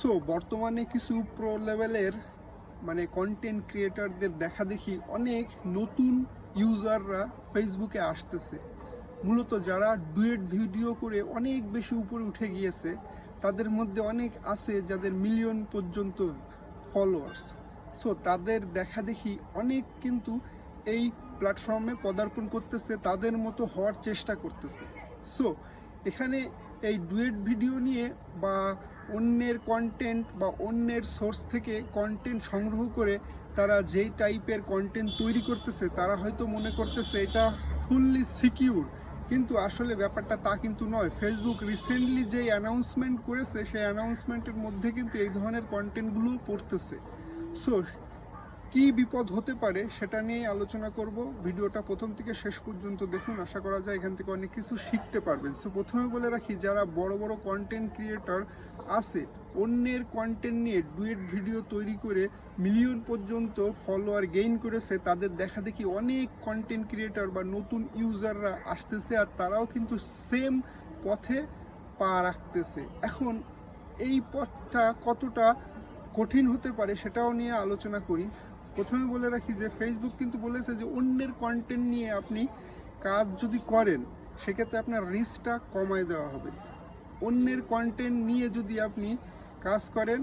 So বর্তমানে কিছু pro লেভেলের মানে কন্টেন্ট ক্রিয়েটারদের দেখা দেখি অনেক নতুন ইউজাররা ফেসবুকে আসতেছে। মূলত যারা ডুয়েট ভিডিও করে অনেক বেশি উপরে উঠে গিয়েছে, তাদের মধ্যে অনেক আছে যাদের মিলিয়ন পর্যন্ত ফলোয়ার্স সো তাদের দেখা দেখি অনেক কিন্তু এই প্ল্যাটফর্মে পদার্পণ করতেছে, তাদের মতো হওয়ার চেষ্টা করতেছে। সো এখানে এই ডুয়েট ভিডিও নিয়ে বা অন্যের কন্টেন্ট বা অন্যের সোর্স থেকে কন্টেন্ট সংগ্রহ করে তারা যেই টাইপের কন্টেন্ট তৈরি করতেছে, তারা হয়তো মনে করতেছে এটা ফুললি সিকিউর কিন্তু আসলে ব্যাপারটা তা কিন্তু নয়। ফেসবুক রিসেন্টলি যেই অ্যানাউন্সমেন্ট করেছে, সেই অ্যানাউন্সমেন্টের মধ্যে কিন্তু এই ধরনের কন্টেন্টগুলো পড়তেছে। সো কি বিপদ হতে পারে সেটা নিয়ে আলোচনা করব। ভিডিওটা প্রথম থেকে শেষ পর্যন্ত দেখুন। আশা করা যায় এখান থেকে অনেক কিছু শিখতে পারবেন। সো প্রথমে বলে রাখি, যারা বড় বড় কন্টেন্ট ক্রিয়েটর আছে, অন্যের কন্টেন্ট নিয়ে ডুয়েট ভিডিও তৈরি করে মিলিয়ন পর্যন্ত ফলোয়ার গেইন করেছে, তাদের দেখা দেখি অনেক কন্টেন্ট ক্রিয়েটর বা নতুন ইউজাররা আসতেছে আর তারাও কিন্তু সেম পথে পা রাখতেছে। এখন এই পথটা কতটা কঠিন হতে পারে সেটাও নিয়ে আলোচনা করি। প্রথমে বলে রাখি যে ফেসবুক কিন্তু বলেছে যে, অন্যের কন্টেন্ট নিয়ে আপনি কাজ যদি করেন, সেক্ষেত্রে আপনার রিস্কটা কমায় দেওয়া হবে। অন্যের কন্টেন্ট নিয়ে যদি আপনি কাজ করেন,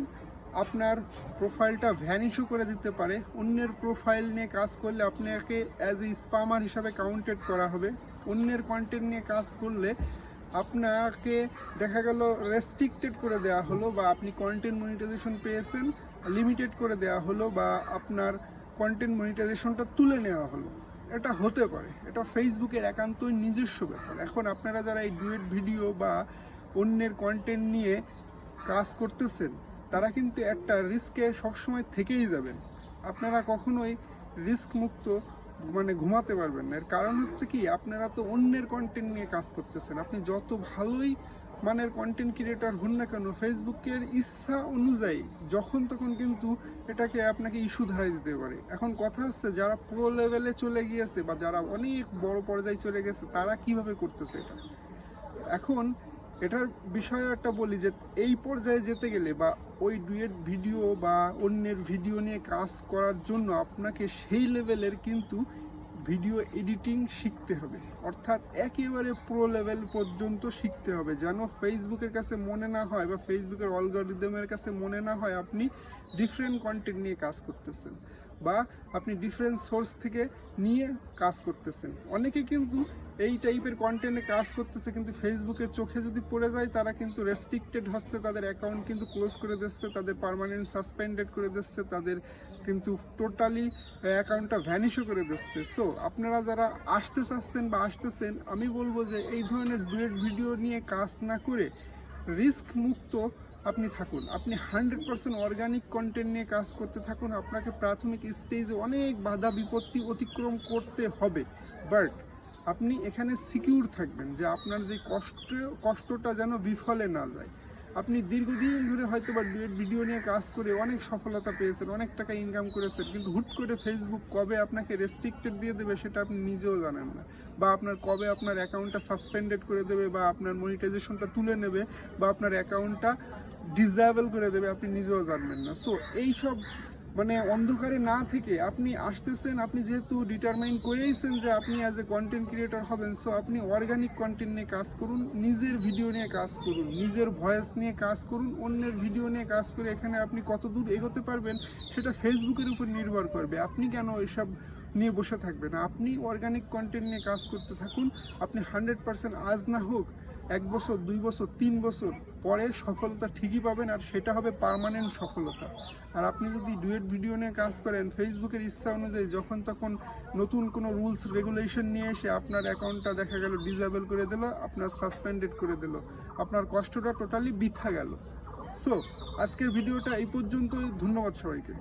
আপনার প্রোফাইলটা ভ্যানিশও করে দিতে পারে। অন্যের প্রোফাইল নিয়ে কাজ করলে আপনাকে অ্যাজ এ স্পামার হিসাবে কাউন্টেড করা হবে। অন্যের কন্টেন্ট নিয়ে কাজ করলে আপনাকে দেখা গেল রেস্ট্রিক্টেড করে দেওয়া হলো বা আপনি কন্টেন্ট মনিটাইজেশন পেয়েছেন লিমিটেড করে দেওয়া হলো বা আপনার কন্টেন্ট মনিটাইজেশনটা তুলে নেওয়া হলো। এটা হতে পারে। এটা ফেসবুকের একান্তই নিজস্ব ব্যাপার। এখন আপনারা যারা এই ডুয়েট ভিডিও বা অন্যের কন্টেন্ট নিয়ে কাজ করতেছেন, তারা কিন্তু একটা রিস্কে সবসময় থেকেই যাবেন। আপনারা কখনোই রিস্ক মুক্ত মানে ঘুমাতে পারবেন না। এর কারণ হচ্ছে কি, আপনারা তো অন্যের কন্টেন্ট নিয়ে কাজ করতেছেন। আপনি যত ভালোই মানের কন্টেন্ট ক্রিয়েটর হন না কেন ফেসবুকের ইচ্ছা অনুযায়ী যখন তখন কিন্তু এটাকে আপনাকে ইস্যু ধরাই দিতে পারে। এখন কথা হচ্ছে, যারা প্রো লেভেলে চলে গিয়েছে বা যারা অনেক বড় পর্যায়ে চলে গেছে, তারা কীভাবে করতেছে এটা? এখন এটার বিষয়ে একটা বলি যে, এই পর্যায়ে যেতে গেলে বা ওই ডুয়েট ভিডিও বা অন্যের ভিডিও নিয়ে কাজ করার জন্য আপনাকে সেই লেভেলের কিন্তু ভিডিও এডিটিং শিখতে হবে। অর্থাৎ একেবারে প্রো লেভেল পর্যন্ত শিখতে হবে। যেন ফেসবুকের কাছে মনে না হয় বা ফেসবুকের অলগরিদমের কাছে মনে না হয় আপনি ডিফারেন্ট কন্টেন্ট নিয়ে কাজ করতেছেন। বা আপনি ডিফারেন্ট সোর্স থেকে নিয়ে কাজ করতেছেন। অনেকে কিন্তু এই টাইপের কন্টেন্টে কাজ করতেছে, কিন্তু ফেসবুকের চোখে যদি পড়ে যায়, তারা কিন্তু রেস্ট্রিক্টেড হচ্ছে, তাদের অ্যাকাউন্ট কিন্তু ক্লোজ করে দিচ্ছে, তাদের পারমানেন্ট সাসপেন্ডেড করে দিচ্ছে, তাদের কিন্তু টোটালি অ্যাকাউন্টটা ভ্যানিশও করে দিচ্ছে। সো আপনারা যারা আসতে চাচ্ছেন বা আসতেছেন, আমি বলব যে এই ধরনের ডুয়েট ভিডিও নিয়ে কাজ না করে রিস্ক মুক্ত আপনি থাকুন। আপনি হান্ড্রেড পার্সেন্ট অর্গানিক কন্টেন্ট নিয়ে কাজ করতে থাকুন। আপনাকে প্রাথমিক স্টেজে অনেক বাধা বিপত্তি অতিক্রম করতে হবে। বাট আপনি এখানে সিকিউর থাকবেন যে আপনার যে কষ্ট, কষ্টটা যেন বিফলে না যায়। আপনি দীর্ঘদিন ধরে হয়তো বা ভিডিও নিয়ে কাজ করে অনেক সফলতা পেয়েছেন, অনেক টাকা ইনকাম করেছেন, কিন্তু হুট করে ফেসবুক কবে আপনাকে রেস্ট্রিক্টেড দিয়ে দেবে সেটা আপনি নিজেও জানেন না। বা আপনার কবে আপনার অ্যাকাউন্টটা সাসপেন্ডেড করে দেবে বা আপনার মনিটাইজেশনটা তুলে নেবে বা আপনার অ্যাকাউন্টটা ডিসেবল করে দেবে, আপনি নিজেও জানবেন না। সো এইসব মানে অন্ধকারে না থেকে আপনি আসতেছেন, আপনি যেহেতু ডিটারমাইন করেইছেন যে আপনি অ্যাজ এ কন্টেন্ট ক্রিয়েটর হবেন সো আপনি অর্গানিক কন্টেন্ট নিয়ে কাজ করুন, নিজের ভিডিও নিয়ে কাজ করুন, নিজের ভয়েস নিয়ে কাজ করুন, অন্যের ভিডিও নিয়ে কাজ করে এখানে আপনি কত দূর এগোতে পারবেন, সেটা ফেসবুকের উপর নির্ভর করবে। আপনি কেন এসব নিয়ে বসে থাকবেন। আপনি অর্গানিক কন্টেন্ট নিয়ে কাজ করতে থাকুন। আপনি হান্ড্রেড পার্সেন্ট আজ না হোক, এক বছর, দুই বছর, তিন বছর পরে সফলতা ঠিকই পাবেন আর সেটা হবে পার্মানেন্ট সফলতা। আর আপনি যদি ডুয়েট ভিডিও নিয়ে কাজ করেন ফেসবুকের ইচ্ছা অনুযায়ী যখন তখন নতুন কোনো রুলস রেগুলেশন নিয়ে এসে আপনার অ্যাকাউন্টটা দেখা গেল ডিসেবল করে দিল, আপনার সাসপেন্ডেড করে দিল। আপনার কষ্টটা টোটালি বৃথা গেল। সো আজকের ভিডিওটা এই পর্যন্তই। ধন্যবাদ সবাইকে।